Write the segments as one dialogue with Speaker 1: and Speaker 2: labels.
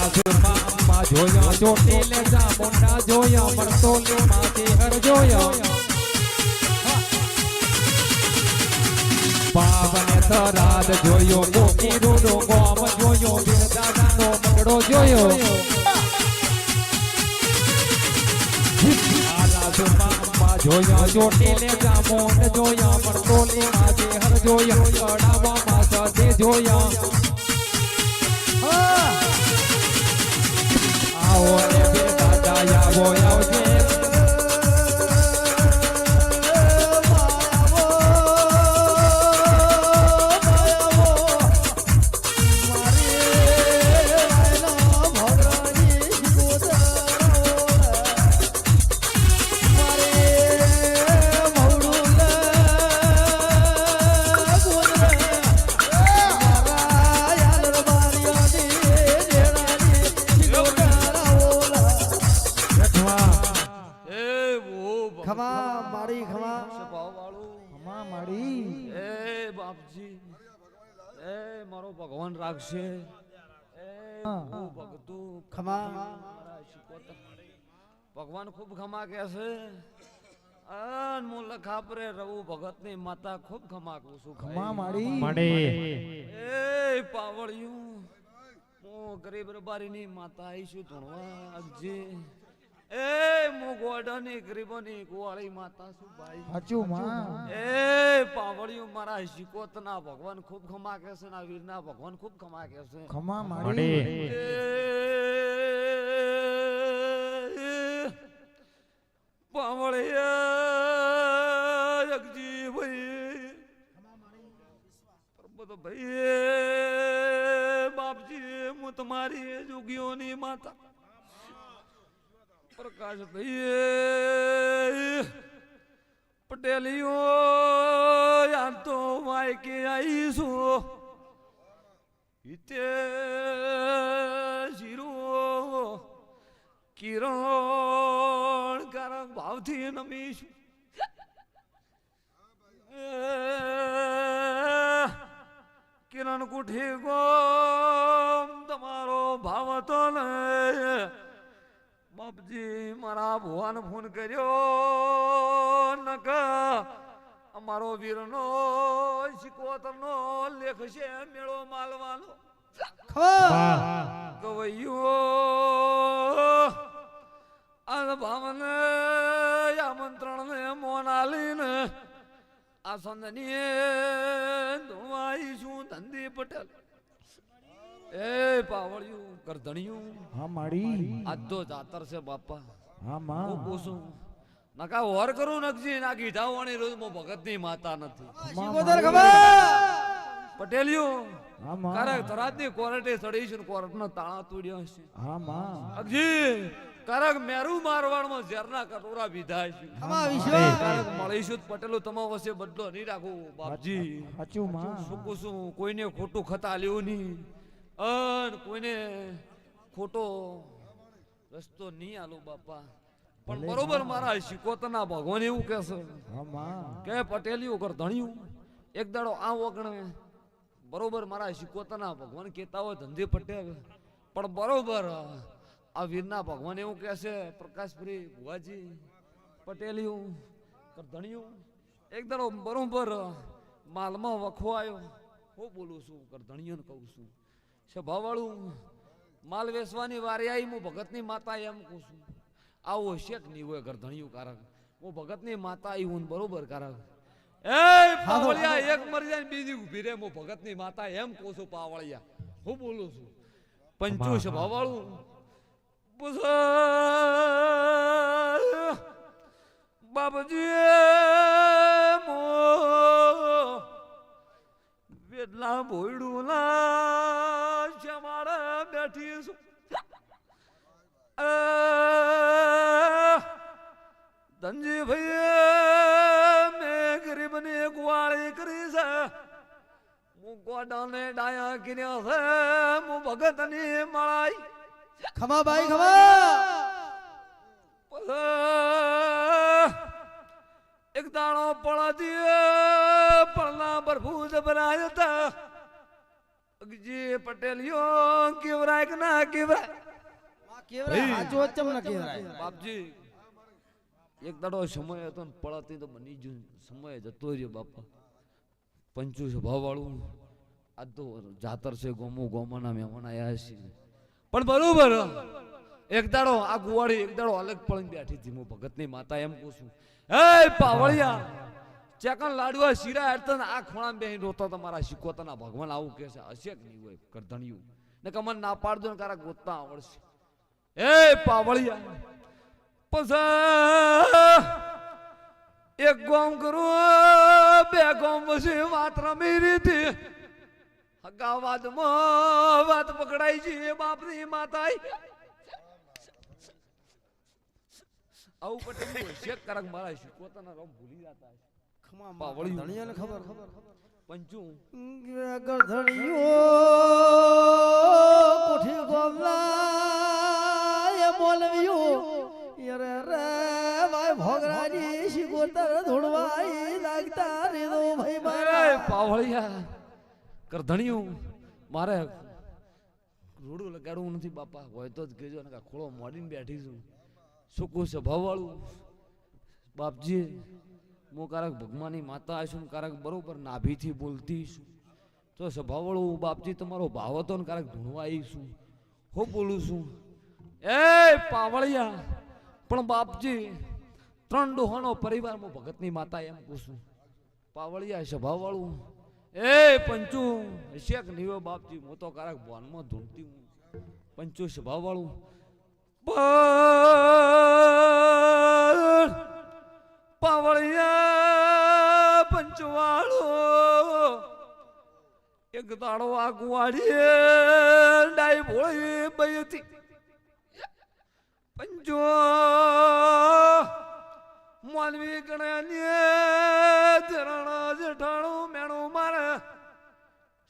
Speaker 1: રાજુમાં અંબા જોયો ચોટીલે ચામુંડા જોયો મરતોલીમાં ચેહર જોયો પાવને થરાદ જોયો કોકી રૂડો ગોમ જોયો વીર દાદાનો મંગળો જોયો આ રાજુમાં અંબા જોયો ચોટીલે ચામુંડ જોયો મરતોલીમાં ચેહર જોયો કડાવામાં સદે જોયો આવો રે વીર દાદા આવો આવજે
Speaker 2: મારો
Speaker 3: ભગવાન રાખશે.
Speaker 2: હું
Speaker 3: ભગતું
Speaker 2: ખમા.
Speaker 3: ભગવાન ખૂબ ખમા કે છે. અન હું લખાપરે રઘુ ભગતની માતા ખૂબ ખમા કહું છું
Speaker 2: ખમા મારી
Speaker 3: એ પાવળિયું. હું ગરીબ રબારીની માતા આવીશું ધૂણવા અગજે એ હું ગોડાની ગરીબોની ગોવાળી માતા છું ભાઈ.
Speaker 2: સાચું માં.
Speaker 3: એ પાવળિયું મારા શિકોતના ભગવાન ખૂબ ખમા કે છે ના વીરના ભગવાન ખૂબ ખમા કે છે.
Speaker 2: ખમા મારી
Speaker 3: એ પાવળિયા અગજી ભાઈ. ભાઈ બાપજી હું તમારી જોગીઓની માતા. પ્રકાશ ભાઈ પટેલીઓ યાર તો માયકે આવીશું ઇતે જીરો કિરણ કારક ભાવથી નમીશું. કિરણ કુઠી ગોમ બાપજી મારા ભુવાને ફોન કર્યો. નક અમારો વીરનો શિકોતરનો લેખ છે મેળો માલવાનો. ગવૈયો આ ભાવને આમંત્રણ ને મોન આલીને આ સંદની ધોવાઈ છું ધંધી પટેલ. એ પાવળિયું કરધણિયું
Speaker 2: હા માડી.
Speaker 3: આજ તો જાતર છે બાપા.
Speaker 2: હા
Speaker 3: હું પૂછું. નકા વર કરું નકજી ના વાણી રોજ મો ભગતની માતા નથી.
Speaker 2: શિકોતર ખબર
Speaker 3: પટેલિયું
Speaker 2: હા માં.
Speaker 3: કારક તરાતની કોરટે ચડી છે કોરટ નો તાળા તોડ્યો છે
Speaker 2: હા માં.
Speaker 3: અગજી કારક મેરુ મારવાડમાં ઝેરના કટોરા વિધાય છે.
Speaker 2: ખમા વિશ્વ
Speaker 3: કારક મળીશું જ પટેલો તમા વસે બદલો નહીં રાખું બાપજી.
Speaker 2: સાચું માં.
Speaker 3: શું પૂછું? કોઈને ખોટું ખતા લેવું નહીં. અન કોઈને ખોટો રસ્તો નહીં આલો બાપા. પણ બરોબર મારા શિકોતના ભગવાન એવું કે છે.
Speaker 2: હા
Speaker 3: કે પટેલી કર ધણ્યું એક દાડો આ વગણે. બરોબર મારા શિકોતના ભગવાન કહેતા હોય ધંધે પટેલ. પણ બરોબર આ વીરના ભગવાન એવું કહે છે પ્રકાશપુરી ભુવાજી પટેલિયું કર ધણ્યું. એક દાડો બરોબર માલમાં વખો આવ્યો હું બોલું છું કર ધણિયોને કહું છું. સ્વભાવવાળું માલ વેચવાની વારે આવી હું ભગતની માતા એમ કહું છું આવો કે નહીં હોય ઘરધણિયું કારક. હું ભગતની માતા આવી હું બરોબર કારક. એ પાવળિયા એક મરી જાય ને બીજી ઊભી રે હું ભગતની માતા એમ કહું છું પાવળિયા. હું બોલું છું. પંચુ સ્વભાવવાળું બાપજી મો વેદલા ભોયડું શમાડે બેઠી છું ધનજી ભાઈ મેં ગરીબને ગુવાળી કરી છે હું ગોડાને ડાયા કર્યા છે હું ભગતની મળાઈ
Speaker 2: ખમા ભાઈ ખમા
Speaker 3: એક દાણો પળતી પડના ભરભૂત ભરાય હતા બીજી પટેલીઓ કેવરાય કે ના કેવરાય?
Speaker 2: માં કેવરાય?
Speaker 3: ભાઈ.
Speaker 2: ચમ ન કેવરાય.
Speaker 3: બાપજી એક દાડો સમય હતો ને પળાતી તો બની ગયું સમય જતો રહ્યો બાપા. પંચુ સ્વભાવ વાળું આ તો જાતર છે ગોમું ગોમાના મહેમાન આયા છે પણ બરોબર એક દાડો આ ગુવાડી એક દાડો અલગ પળીને બેઠી હતી. હું ભગતની માતા એમ કહું છું એ પાવળિયા ચેકન લાડવા શીરા હેડતા આ ખૂણા બેહીને રોતો તમારા શીખોતાના ભગવાન આવું કે છે, હશે કે નહીં હોય, કરધણિયું. ને કમન ના પાડજો ને કારા ગોતતા આવડશે. એ પાવળિયા પસ એક ગોમ કરું, બે ગોમ પછી વાત રમી રીતી. હગાવાદમાં વાત પકડાઈ છે બાપની માતા આવું પટેલ શેક કરક મારા પોતાના રોમ ભૂલી જતા.
Speaker 2: ખમા
Speaker 3: પાવળિયું.
Speaker 2: ધણિયાને ખબર.
Speaker 3: પંચું.
Speaker 2: ગરધણીઓ કોઠી ગોમલા એ બોલવ્યું. યરે રે ભાઈ ભોગરાજી શિકોતર ધોળવાઈ લાગતા રે દો ભાઈ
Speaker 3: મારે.
Speaker 2: મારા
Speaker 3: પાવળિયા કરધણિયું મારે રૂડું લગાડવું નથી બાપા હોય તો જ કહેજો ને ખોળો મોડીને બેઠી છું. સૂકું સ્વભાવ વાળું બાપજી હું કારક ભગવાનની માતા છું કારક બરોબર નાભીથી બોલતી છું તો સ્વભાવ વાળું બાપજી તમારો ભાવ હતો ને કારક ધૂણવા છું હું બોલું છું, એ પાવળિયા, પણ બાપજી, ત્રણ ડોહાનો પરિવાર હું ભગતની માતા એમ કહું છું. પાવળિયા સ્વભાવવાળું એ પંચુ શેક નીવો બાપજી, હું તો કારક ભવનમાં ધૂણતી હું પંચુ સ્વભાવવાળું પણ પાવળિયા પંચવાળો, એક દાડો આ કુવાડીએ ડાઈ ભોળી બયતી પંચો માનવી ગણાને ધરણ જેઠાણું મેણું મારે.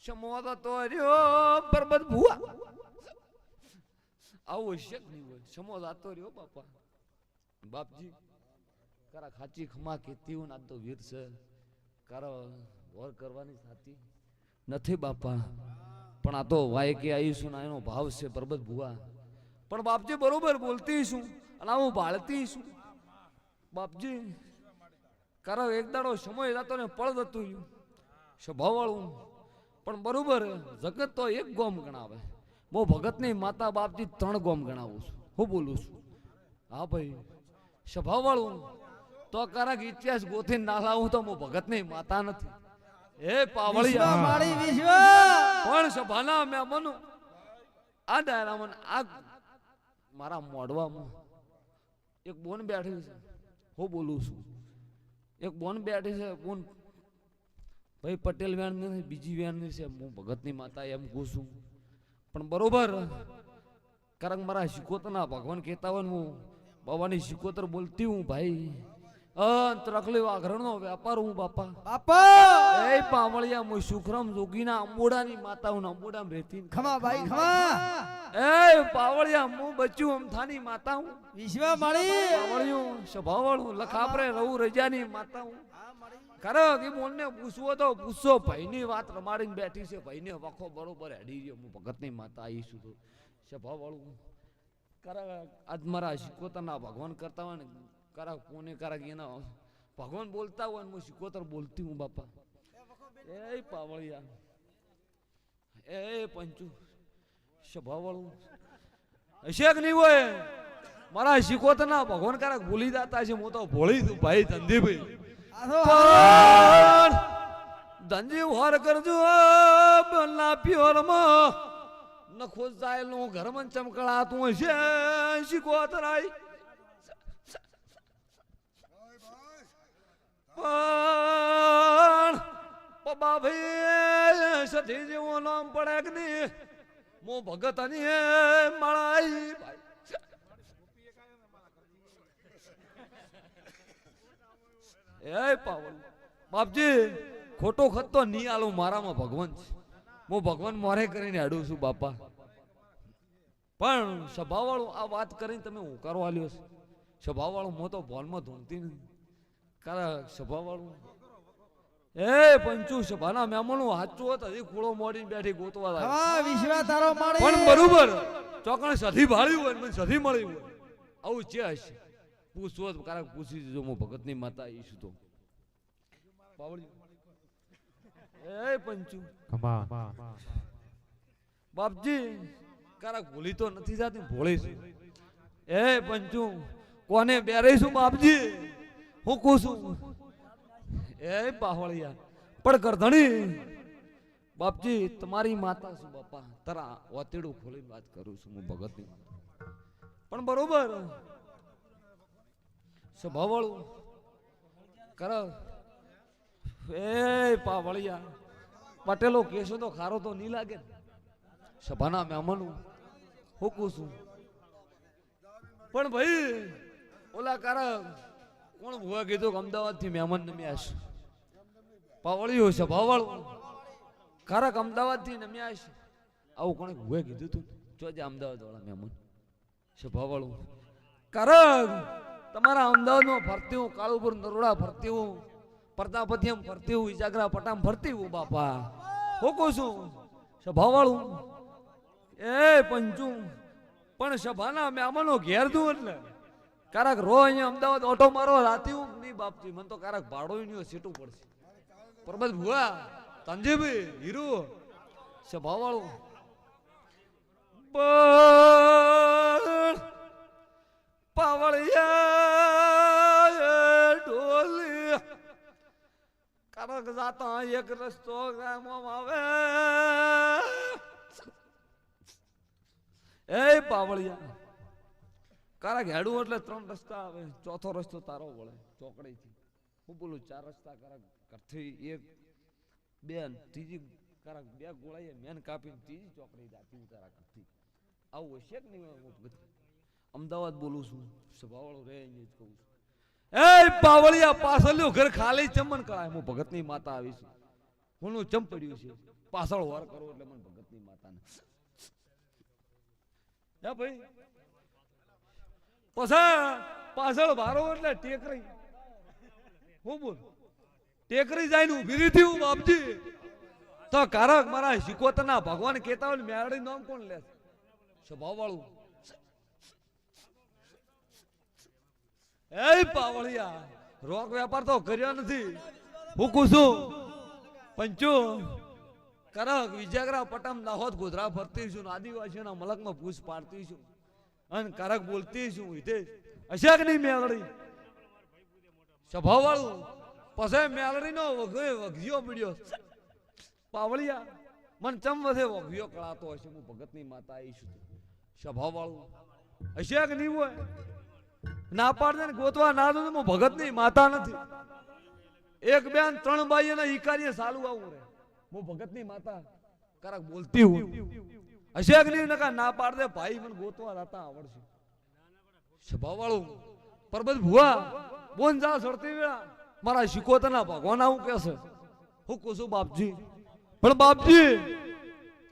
Speaker 3: સમોદ તો રહ્યો પરબત ભુવા. આવું હશે કે નહીં હોય. સમોદ આતો રહ્યો બાપા. બાપજી. કારા ખાચી ખમા કેતી હું, ના તો વીર છે. કારા, વર કરવાની સાથી નથી બાપા, પણ આ તો વાય કે આવીશું ના એનો ભાવ છે પરબત ભુવા. પણ બાપજી બરોબર બોલતી છું અને હું ભાળતી છું. બાપજી કારો એક દાડો સમય જતો ને પળ જતું રહ્યું. સ્વભાવ વાળું પણ બરોબર, જગત તો એક ગોમ ગણાવે. હું ભગતની માતા બાપજી ત્રણ ગોમ ગણાવું છું. હું બોલું છું. હા ભાઈ સ્વભાવ વાળું તો કરક ઇતિહાસ ગોથી ના લાવું તો હું ભગતની માતા નથી.
Speaker 2: વિશ્વ
Speaker 3: પાવળિયા
Speaker 2: માળી વિશ્વ!
Speaker 3: પણ સભાના મહેમાનો આ ડાયરામાં આ મારા મોડવામાં એક બોન બેઠી છે. હું બોલું છું. એક બોન બેઠી છે બોન. ભાઈ પટેલ વેણ નથી બીજી વેણ છે. હું ભગતની માતા એમ કહું છું. પણ બરોબર કારણ મારા શિકોતરના ભગવાન કહેતા હોય હું બાવાની શિકોતર બોલતી હું ભાઈ. અંત રખલી વાઘરણનો વેપાર હું બાપા.
Speaker 2: બાપા!
Speaker 3: એ પાવળિયા મુ સુખરામ જોગીના અંબોડાની માતા હું અંબોડામાં રહેતી
Speaker 2: ખમા ભાઈ ખમા!
Speaker 3: એ પાવળિયા મુ બચ્યું અમથાની માતા હું
Speaker 2: વિશ્વ માળી!
Speaker 3: પાવળિયું સ્વભાવવાળું લખાપરે રહું રજાની માતા હું ખરો કે મોનને પૂછવો તો પૂછો ભાઈની વાત રમાડીને બેઠી છે ભાઈને વખો બરોબર હેડી ગયો હું ભગતની માતા આવીશું તો. સ્વભાવવાળું કરા આજ મારા શિકોતરના ભગવાન કરતા હોય ને કરા કોને કરા એના ભગવાન બોલતા હોય ને હું શિકોતર બોલતી હું બાપા. એ પાવળિયા. એ પંચુ સ્વભાવવાળું હશે કે નહીં હોય. મારા શિકોતરના ભગવાન કારક ભૂલી જતા છે હું તો ભોળી તું ભાઈ ધંધીભાઈ ધંધી હોર કરજો બના પ્યોરમાં. નખો જાયેલું ઘરમાં ચમકળાતું હશે શિકોતરાઈ પણ પપ્પા ભાઈ સધી જેવું નામ પડે કે નહીં? હું ભગત અને મળાઈ એ પાવલ બાપજી, ખોટો ખત તો નહીં આલું, મારામાં ભગવાન છે. હું ભગવાન મોરે કરીને અડું છું, બાપા. પણ સ્વભાવ વાળું આ વાત કરીને તમે હું કરવા લ્યો છે. સ્વભાવ વાળું હું તો બોલમાં ધૂમતી નથી. કારણ સભાવાળું? એ પંચુ સભાના મહેમાનો હાચું હોત હજી ખોળો મોડીને બેઠી ગોતવા લાગે.
Speaker 2: હા વિશ્વા તારો માળી
Speaker 3: પણ બરોબર ચોકણ સધી ભાળ્યું હોય મને સધી મળ્યું હોય. આવું છે હશે. પૂછવો તો કારક પૂછી દીધો હું ભગતની માતા ઈશું તો. એ પંચુ. બાપજી કારક ભૂલી તો નથી જાતી ભોળી છું. એ પંચુ કોને બેરીશું બાપજી? હું કહું છું, એ બાહોળિયા, પણ કરધણી બાપજી, તમારી માતા છું, બાપા. તારા ઓતીડું ખોલી વાત કરું છું હું ભગતની પણ બરોબર, સ્વભાવવાળું, કર. એ પાવળિયા પટેલો કેસો તો ખારો તો નહીં લાગે સભાના સભાના હું કહું છું, પણ ભાઈ, ઓલા કારક કોણ ભૂવા કીધું કે અમદાવાદથી મહેમાન નમ્યા છે પાવળિયું છે પાવળ. કારક અમદાવાદથી નમ્યા છે આવું કોણે ભૂએ કીધું તું? જોજે અમદાવાદ વાળા મહેમાન સ્વભાવવાળું કારક તમારા અમદાવાદમાં ફરતી હું, કાળુપુર, નરોડા ફરતી હું, પ્રતાપથિયમ ફરતી હું ઇજાગરા પટામ ફરતી હું, બાપા. હું કહું છું સભાવાળું એ પંચું. પણ સભાના મહેમાનો ઘેર દઉં એટલે. કારક રો અહીંયા અમદાવાદ ઓટો મારો, રાતી હું નહીં બાપજી. મને તો કારક ભાડો નહીં સીટું પડશે. પરબત ભુવા તંજીભાઈ હીરુ છે ભાવાળું પાવળિયા ઢોલી કારક જાતા એક રસ્તો ગામમાં આવે. એ પાવળિયા. કારક ઘેડું એટલે ત્રણ રસ્તા આવે. ચોથો રસ્તો તારો વળે, ચોકડીથી. હું બોલું, ચાર રસ્તા કારક ઘરથી એક, બે ત્રીજી કારક બે ગોળાઈએ મેન કાપીને ત્રીજી ચોકડી જાતી તારા ઘરથી. આવું હશે કે નહીં? અમદાવાદ બોલું છું, સભાવાળો રે અહીંયા જ કહું છું. એ પાવળિયા પાછળનું ઘર ખાલી ચમન કરાય, હું ભગતની માતા આવી હું ચમ પડ્યું છે? પાછળ વાર કરો એટલે મને ભગતની માતાને. ભાઈ પછી, પાછળ ભારો એટલે ટેકરી. હું બોલ? ટેકરી જાય ઊભી રહી હું, બાપજી. તો કારક મારા શિકોતના ભગવાન કેતા હોય મેરડી નામ કોણ લે સ્વભાવ વાળું એ પાવળિયા રોક વેપાર તો કર્યો નથી. હું છું, પંચો, કરક વિજયગરા પટમ દાહોદ ગોધરા ફરતી છું આદિવાસીઓના મલકમાં પૂછ પાડતી છું. અને કરક બોલતી છું હિતે હશે કે નહીં મેળડી સ્વભાવ વાળું પછી મેળડી નો વઘિયો પડ્યો. પાવળિયા, મન ચમ વધે વઘિયો કળાતો હશે? હું ભગતની માતા આવી છું સ્વભાવ વાળું હશે કે નહીં હોય? ના પાડે ને ગોતવા ના દો તો હું ભગતની માતા નથી. એક બેન ત્રણ બાઈ ને ઈકારીએ સાલું આવું રે. હું ભગતની માતા કરક બોલતી હું હશે ના પાડ દે, ભાઈ મને ગોતવા જતા આવડશે. સ્વભાવ વાળું પરબત ભુવા, બોન જા સડતી વેળા, મારા શિકોતરના ભગવાન આવું કે છે. હું છું, બાપજી, પણ બાપજી,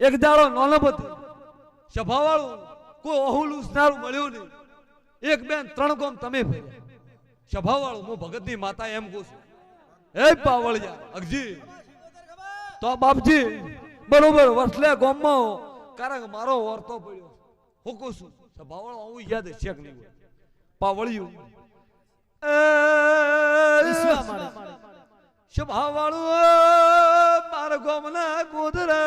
Speaker 3: એક દાડો નોલબત સ્વભાવ વાળું કોઈ અહુલ ઉસનારું મળ્યું નહીં. એક બેન, ત્રણ ગોમ તમે ફર્યા સ્વભાવ વાળું હું ભગતની માતા એમ કહું છું. એ પાવળિયા, અગજી, તો બાપજી, બરોબર વસલે ગોમમાં કારણ કે મારો વર્તો પડ્યો. હું કહું છું સ્વભાવ વાળો આવું યાદ છે કે નહીં? પાવળિયું.
Speaker 2: માળી
Speaker 3: મારા. ગોમના ગોધરે.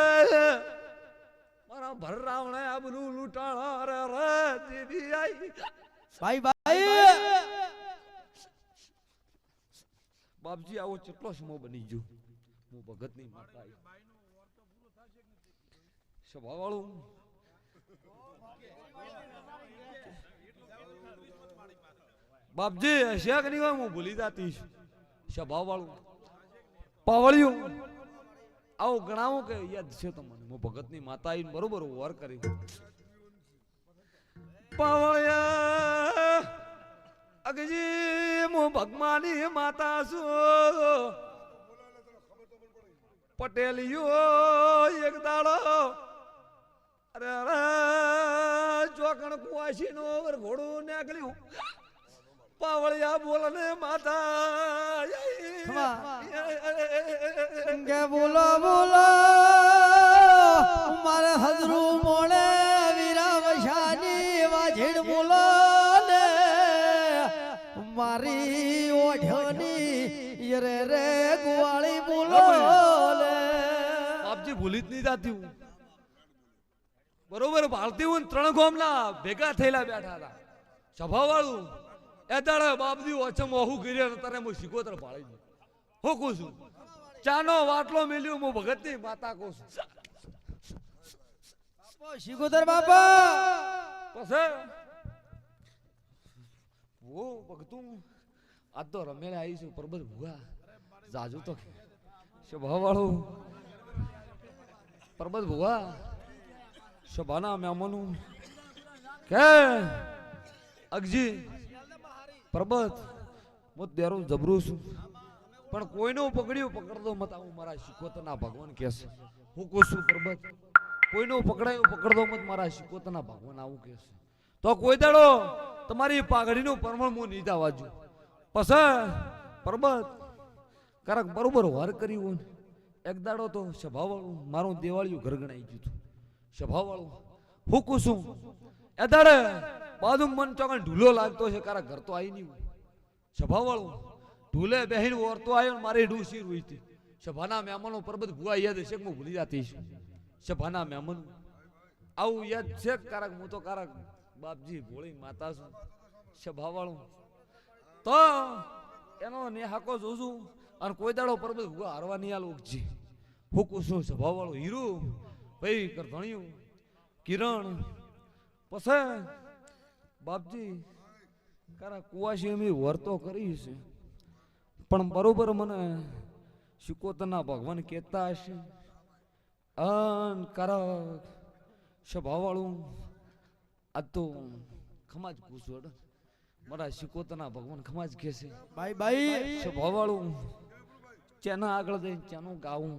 Speaker 3: મારા ભરરાવણે આ આબરૂ લૂંટાણા રે રે દેવી આઈ.
Speaker 2: ભાઈ ભાઈ.
Speaker 3: બાપજી આવો કેટલો સમો બની ગયો. હું ભગતની માતા આઈ. સ્વભાવ વાળું બાપજી, હશે કે હોય? હું ભૂલી જતી છું. સ્વભાવ વાળું પાવળિયું. આવું ગણાવું કે યાદ છે તમને હું ભગતની માતા આવીને બરોબર વાર કરી પાવળિયા, અગજી, હું ભગમાની માતા છું. પટેલિયો એક દાડો અરે ચોકણ કુવાસી નો ઘોડું નીકળ્યું પાવળિયા બોલ ને માતા
Speaker 2: કે બોલો બોલો મારે હજરું મોણે વીરા વશાની વાજેડ બોલો ને મારી ઓઢ્યોની રે રે ગુવાળી બોલો ને
Speaker 3: આપજી ભૂલી જ નહીં જાતી હું બરોબર ભાળતી હું ત્રણ ગોમના ભેગા થયેલા બેઠા હતા. સભા વાળું એ દાડે બાપજી અચમ ઓહું કર્યો તારે હું શીખોતર ભાળી દઉં. હું કહું છું ચાનો વાટલો મેલ્યો હું ભગતની માતા કહું છું.
Speaker 2: શિકોતર બાપા!
Speaker 3: પછી? ઓ ભગતું આજ તો રમેલા આવી છું પરબત ભૂગા જાજુ તો સભા વાળું પરબત ભૂગા સભાના મહેમાનું કે અગજી પરબત હું તેરો જબરું છું પણ કોઈનું પકડ્યું પકડતો મત આવું મારા શિકોતરના ભગવાન કહેશે હું કહું છું પરબત કોઈનું પકડાયું પકડતો મત મારા શિકોતના ભગવાન આવું કહેશે તો કોઈ દાડો તમારી પાઘડીનું પરમણ હું નીચા વાજુ પસ પરબત કારક બરોબર વાર કર્યું એક દાડો તો સ્વભાવ મારું દેવાળિયું ઘર ગણાઈ ગયું હતું સભાવાળું હું કુસુમ એ દાડે બાજુ મન ચોકન ઢૂલો લાગતો છે કારક ઘર તો આવી નહીં હોય. સભાવાળું ઢૂલે બહેન ઓરતો આવ્યો ને મારી ડૂસી રૂઈ હતી સભાના મહેમાનો પરબત ભુવા યાદ હશે હું ભૂલી જતી છું. સભાના મહેમાન, આવું યાદ છે કારક? હું તો કારક બાપજી ભોળી માતા છું. સભાવાળું તો એનો નેહાકો જોઉં છું અને કોઈ દાડો પરબત ભૂવા હારવા નહીં આલો જી. હું કુસુમ સભાવાળો હીરો ભાઈ કરધણિયું કિરણ પછે બાપજી કારા કુવાશી અમે વર્તો કરી છે પણ બરોબર મને શિકોતરના ભગવાન કહેતા હશે. અન કારક સ્વભાવવાળું આ તો ખમાજ ઘૂસવડ મારા શિકોતરના ભગવાન ખમાજ કહે છે.
Speaker 2: ભાઈ ભાઈ
Speaker 3: સ્વભાવવાળું ચેના આગળ જઈને ચેનું ગાવું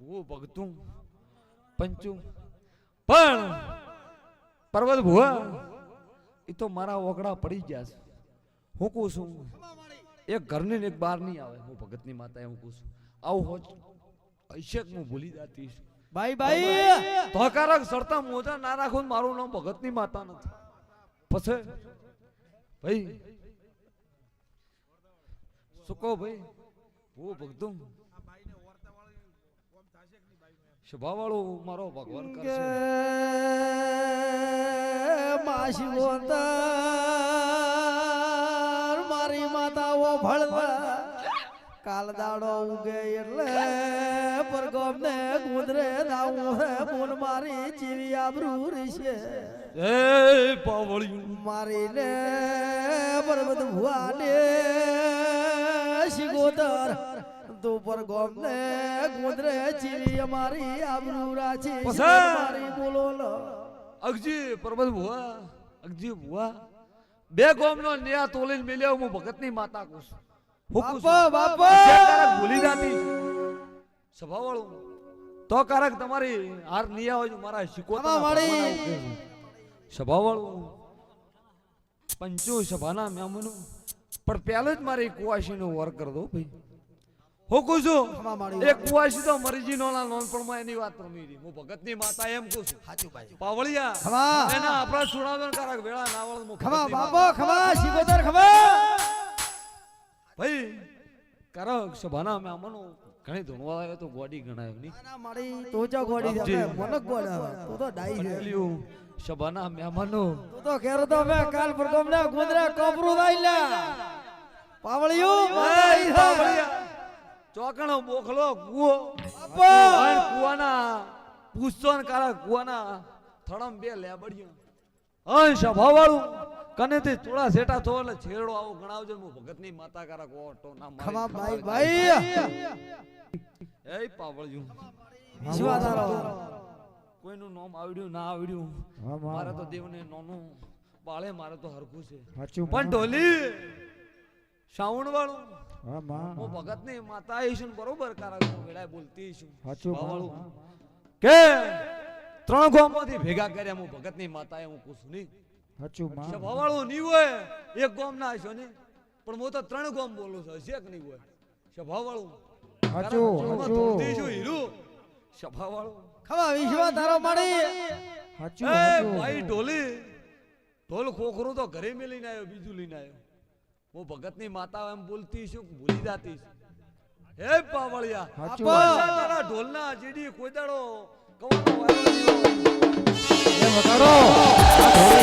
Speaker 3: હું ભગતું. પંચું. પણ પર્વત ભુવા એ તો મારા ઓગળા પડી ગયા છે. હું કહું છું એક ઘરની ને એક બહાર નહીં આવે. હું ભગતની માતા હું કહું છું આવું હોજ અભિષેક હું ભૂલી જતી છું.
Speaker 2: ભાઈ ભાઈ
Speaker 3: ધોકારક સરતા મોજા ના રાખું મારું નામ ભગતની માતા નથી. પછી ભાઈ શું કહો ભાઈ? હું ભગતું. સ્વભાવવાળું મારો ભગવાન કરશે.
Speaker 2: માસી બોતર મારી માતાઓ ભળવા. કાલ દાડો ઉગે એટલે પરગોમ ને ગુંદરે દાવું હે બોલ મારી જીવી આબરૂ રીશે.
Speaker 3: એ પાવળિયું.
Speaker 2: મારી ને પર્વત ભુવાને શિગોતર તું પરગોમ ને ગુંદરે જીવી અમારી આબરૂ રાચી મારી બોલો લો
Speaker 3: અગજી પરબત ભુવા અગજી ભુવા. બે ગોમનો ન્યા તોલીને મિલ્યો હું ભગતની માતા કહું છું.
Speaker 2: બાપા બાપા!
Speaker 3: ભૂલી જાતી સ્વભાવવાળું તો કારક તમારી હાર નિયા હોય મારા
Speaker 2: આમાં વાળી.
Speaker 3: છે. સ્વભાવવાળું પંચો સભાના મેમનું પણ પહેલો જ મારી કુવાસીનું વર કર દો ભાઈ. હું કહું છું એક કુવાસી તો મરજી નો નાનપણમાં એની વાત રમી હતી હું ભગતની માતા એમ કહું છું. પાવળિયા
Speaker 2: ખમા.
Speaker 3: એના આપણા સુણાવજો ને કારક વેળા ના
Speaker 2: બાપો શિકોતર
Speaker 3: ભાઈ સભાના ઘણી ધૂણવા આવ્યો તો ગોડી ગણાય નહીં.
Speaker 2: ના મારી તો જો ગોડી
Speaker 3: બાપજી.
Speaker 2: દે ગોડા. તું તો ડાઈ છે.
Speaker 3: સભાના મહેમાનો
Speaker 2: તું તો તો મે કાલ પર ગમને ગુંદરા કોપરું દાઈલા પાવળિયું
Speaker 3: બાબળિયા, ચોકણો બોખલો કુવો. કુવાના પૂછતો ને કાળા કુવાના થડમ બે લેબડિયું અન સભાવાળું કને તે થોડા સેટા થો એટલે છેડો આવો ગણાવજો. હું ભગતની માતા કારા કોટો ના
Speaker 2: ખમા ભાઈ ભાઈ.
Speaker 3: એ પાવળિયું.
Speaker 2: શિવાદારો
Speaker 3: કોઈનું નામ આવડ્યું ના આવડ્યું. મારે તો દેવને નોનું બાળે મારે તો હરખું છે. પણ ઢોલી શ્રાવણ વાળું હું ભગત ને માતા આવીશું બરોબર કારણ હું વેળાએ બોલતી છું. વાળું કે ત્રણ ગામમાંથી ભેગા કર્યા હું ભગતની માતા હું પૂછું નહીં. સભાવાળું નહીં હોય. એક ગામ ના હશો ને. પણ હું તો ત્રણ ગોમ બોલું છું હશે નહીં હોય. સ્વભાવ વાળું
Speaker 1: હાચું હાચું
Speaker 3: હીરું. સ્વભાવ વાળું
Speaker 2: ખમા વિશ્વ તારો મળી.
Speaker 3: ભાઈ ઢોલી. ઢોલ ખોખરું તો ઘરે મેં લઈને આવ્યો બીજું લઈને આવ્યો. હું ભગતની માતા એમ બોલતી છું ભૂલી જાતી છું. હે પાવળિયા તારા ઢોલના જેડી કોઈ દાડો કવાનો.
Speaker 1: એ વગાડો.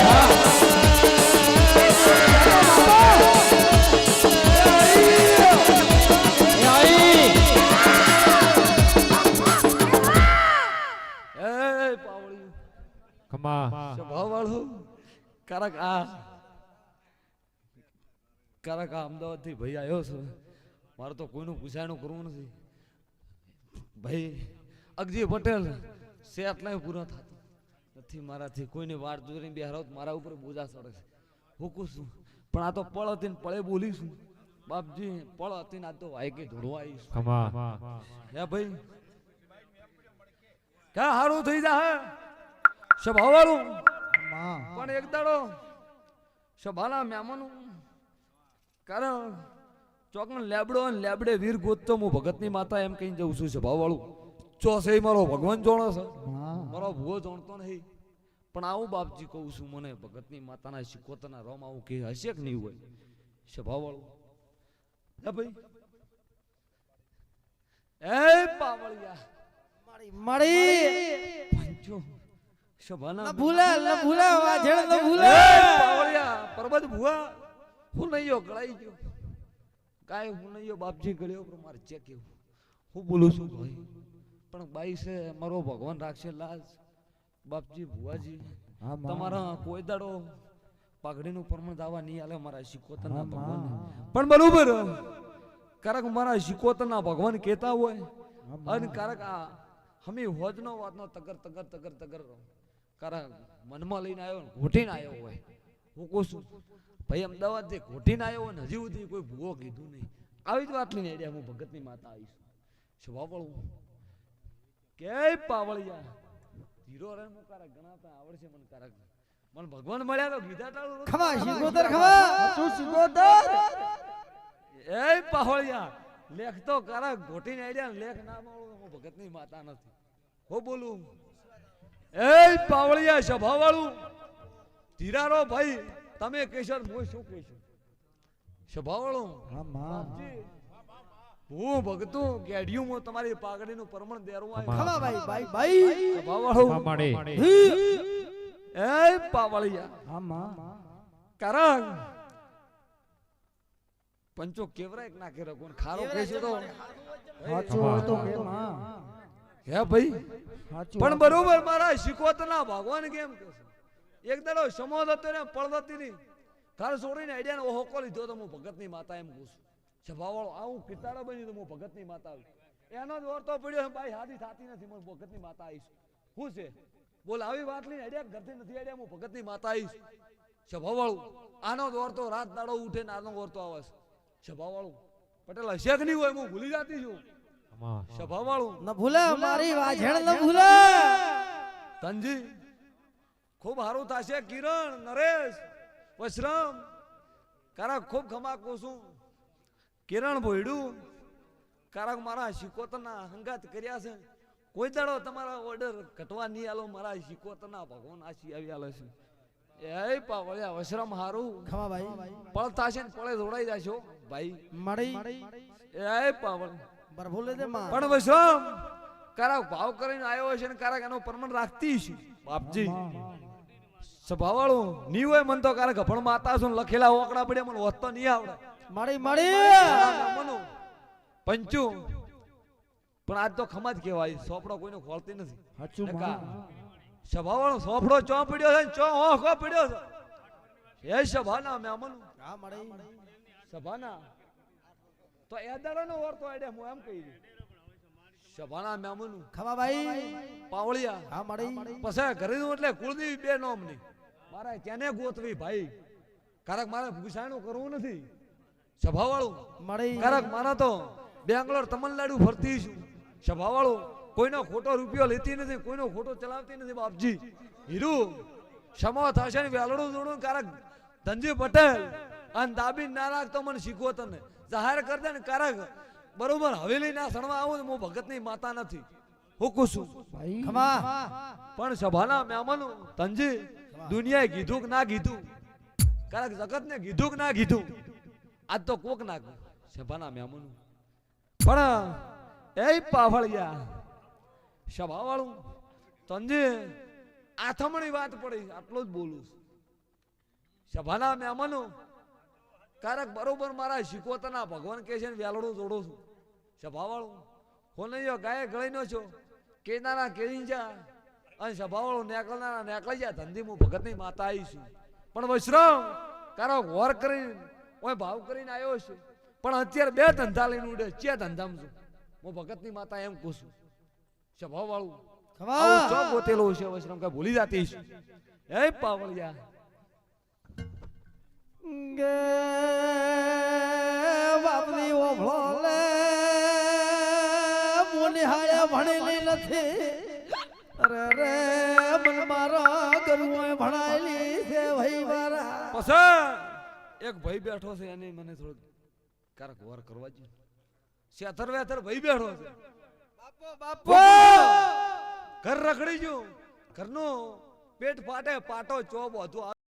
Speaker 1: ખમા.
Speaker 3: સ્વભાવ વાળું કારક આ. કારક આ અમદાવાદથી ભાઈ આવ્યો છે. મારે તો કોઈનું પૂછાયણું કરવું નથી. ભાઈ અગજી પટેલ સેટ લાઈ પૂરો થતો નથી મારાથી કોઈની વાટ જોઈને બેહારો તો મારા ઉપર બોજા ચડે છે. હું કહું છું પણ આ તો પળ હતી ને પળે બોલીશું બાપજી પળ હતી ને આ તો વાયકે ધોડવા આવીશ હે ભાઈ ક્યાં હારું થઈ જા હે? સ્વભાવ વાળું પણ એક દાડો સભાના મહેમાનો કારણ ચોકન લેબડો અને લેબડે વીર ગોતતો હું ભગતની માતા એમ કહીને જઉં છું સભા વાળું ચોસે મારો ભગવાન જોણો છે. મારો ભૂવો જોણતો નહીં. પણ આવું બાપજી કહું છું મને ભગતની માતાના શિકોતના રોમ આવું કે હશે કે નહીં હોય. સભા વાળું હે ભાઈ. એ પાવળિયા.
Speaker 2: મારી મારી.
Speaker 3: પંચો સભાના
Speaker 2: ન ભૂલે ન ભૂલે વાજણ ન ભૂલે.
Speaker 3: પાવળિયા પરબત ભુવા. હું નહીં ગયો ગળાઈ ગયો. કાંઈ હું નહીં બાપજી ગળ્યો પણ મારે ચેક હું બોલું છું ભાઈ પણ બાઈ છે મારો ભગવાન રાખશે લાજ. બાપજી ભુવાજી તમારા કોઈ દાડો પાઘડીનું પ્રમાણ દાવા નહીં આલે મારા શિકોતરના ભગવાન પણ બરોબર કારક મારા શિકોતરના ભગવાન કહેતા હોય અને કારક આ હમી હોજનો વાતનો તગર તગર તગર તગર કારક મનમાં લઈને આવ્યો ને ઘોટીને આવ્યો હોય. હું કહું છું ભાઈ અમદાવાદથી કોઠીને આવ્યો ને હજી સુધી કોઈ ભૂવો કીધું નહીં. આવી જ વાત લઈને આઈડિયા હું ભગતની માતા આવીશ. સ્વભાવળું કે પાવળિયા? ધીરો રે હું કારક ગણાતા આવડશે મને કારક. મને ભગવાન મળ્યા તો ગીધા ટાળું.
Speaker 2: ખમા શિકોતર ખમા. તું શિકોતર
Speaker 3: એ પાવળિયા લેખ તો કારક ગોટીને આઈડિયા લેખ ના મળું હું ભગતની માતા નથી. હો બોલું? એ પાવળિયા સભાવાળું ધીરારો ભાઈ તમે કહેશો હું શું કહેશું સભા
Speaker 2: હા માં.
Speaker 3: હું ભગતું કેડિયું હું તમારી પાઘડીનું પરમણ
Speaker 2: દેરું ભાઈ ભાઈ ભાઈ.
Speaker 3: સભા એ પાવળિયા.
Speaker 2: હા માં.
Speaker 3: કારણ પંચો કેવરાય નાખી નાખે ખારો કહેશે તો.
Speaker 2: સાચું તો કે માં.
Speaker 3: હે ભાઈ. પણ બરોબર મારા શિકોતના ભગવાન કેમ કે છે? એક દાડો સમો હતો ને પડદતી ની ઘર છોડીને આઈડિયા ઓહો કો લીધો તો હું ભગતની માતા એમ કહું છું. સભાવાળો આવું કિતાડો બની તો હું ભગતની માતા આવી. એનો જ ઓરતો પડ્યો ભાઈ હાથી થતી નથી મને ભગતની માતા આવીશ. શું છે? બોલ આવી વાત લઈને આઈડિયા ઘરથી નથી આઈડિયા? હું ભગતની માતા આવીશ. સભાવાળું આનો જ ઓરતો રાત દાડો ઉઠે ને આનો ઓરતો આવે છે. સભાવાળું પટેલ હશે કે નહીં હોય? હું ભૂલી જતી છું. સભાવાળું
Speaker 2: ન ભૂલે મારી વાજણ ન ભૂલે.
Speaker 3: તનજી ખૂબ સારું થશે કિરણ નરેશ વશ્રમ. કારક ખૂબ ખમાકું છું. કિરણ ભોયડું. કારક મારા શિકોતના હંગાત કર્યા છે. કોઈ દાડો તમારા ઓર્ડર ઘટવા નહીં આલો મારા શિકોતના ભગવાન આશી આવી આલે છે. એ પાવળ્યા વશ્રમ હારું.
Speaker 2: ખમા ભાઈ.
Speaker 3: પળ થશે ને પળે જોડાઈ જશો. ભાઈ.
Speaker 2: મળી
Speaker 3: એ પાવળ.
Speaker 2: બરભોલે દે માં
Speaker 3: પણ વશ્રમ કારક ભાવ કરીને આવ્યો છે ને કારક એનો પરમણ રાખતી છે બાપજી. સ્વભાવવાળું ની હોય મન તો કારક ગફણ માતા છું લખેલા ઓકડા પડ્યા મને હોત નહીં આવડે.
Speaker 2: મારી
Speaker 3: મારી! પંચુ પણ આજ તો ખમા જ કહેવાય સોપડો કોઈને ખોલતી નથી.
Speaker 2: સાચું
Speaker 3: સ્વભાવાળો સોપડો ચો પડ્યો છે ચો ઓખો પડ્યો છે? એ સભાના મેમન
Speaker 2: હા મળી
Speaker 3: સભાના. તો એ દાડાનો વર્તો આડે હું એમ કહી દઉં સભાના મેમન
Speaker 2: ખમા ભાઈ.
Speaker 3: પાવળિયા.
Speaker 2: હા મળી
Speaker 3: પછી ઘરે એટલે કુળદેવી બે નોમની મારે તેને ગોતવી ભાઈ? કારક મારે ભૂસાણું કરવું નથી. સભાવાળું.
Speaker 2: મળી
Speaker 3: કારક મારે તો બેંગ્લોર તમિલનાડુ ફરતી છું. સભાવાળું. કોઈનો ખોટો રૂપિયો લેતી નથી કોઈનો ખોટો ચલાવતી નથી બાપજી. હીરુ સમા થશે ને વેલડું જોડું કારક ધનજી પટેલ અને દાબી ના રાખતો મને શીખવો તને. જાહેર કર દે ને કારક. બરોબર હવેલી ના સણવા આવું હું ભગતની માતા નથી. હું કુશું
Speaker 1: ભાઈ.
Speaker 3: પણ સભાના મહેમાનો તંજી દુનિયાએ કીધું કે ના કીધું કારક જગત ને કીધું કે ના કીધું આજ તો કોક ના. સભાના મહેમાનો પણ એ પાવળિયા સભા વાળું તંજી આથમણી વાત પડી, આટલું જ બોલું. સભાના મહેમાનો કારક બરોબર મારા શીખવતાના ભગવાન કે છે વેલડું જોડું છું સભા વાળું હું નહીં ગાય ગળી નો છો કેનારા કેરી જા અને સભાવાળો નેકળનારા નેકળી જાય ધંધી હું ભગતની માતા આવી છું. પણ વૈશ્રમ કારો વોર કરીને હું ભાવ કરીને આવ્યો છું. પણ અત્યારે બે ધંધા લઈને ઉડે છે ધંધામાં છું. હું ભગતની માતા એમ કહું છું. આવું ચો ગોતેલો છે વૈશ્રમ કઈ ભૂલી જતી છું એ પાવળિયા.
Speaker 2: ગે બાપની ઓભળો લે મુનિહાળે ભણેલી નથી. અરે રે મન મારો ગરુએ ભણાયેલી છે ભાઈ મારા.
Speaker 3: પછી એક ભાઈ બેઠો છે એને મને થોડું કારક વાર કરવા દે સેથર વેથર ભાઈ બેઠો છે.
Speaker 2: બાપો
Speaker 3: ઘર રખડી ગયું. ઘરનું પેટ ફાટે પાટો ચોપ હતું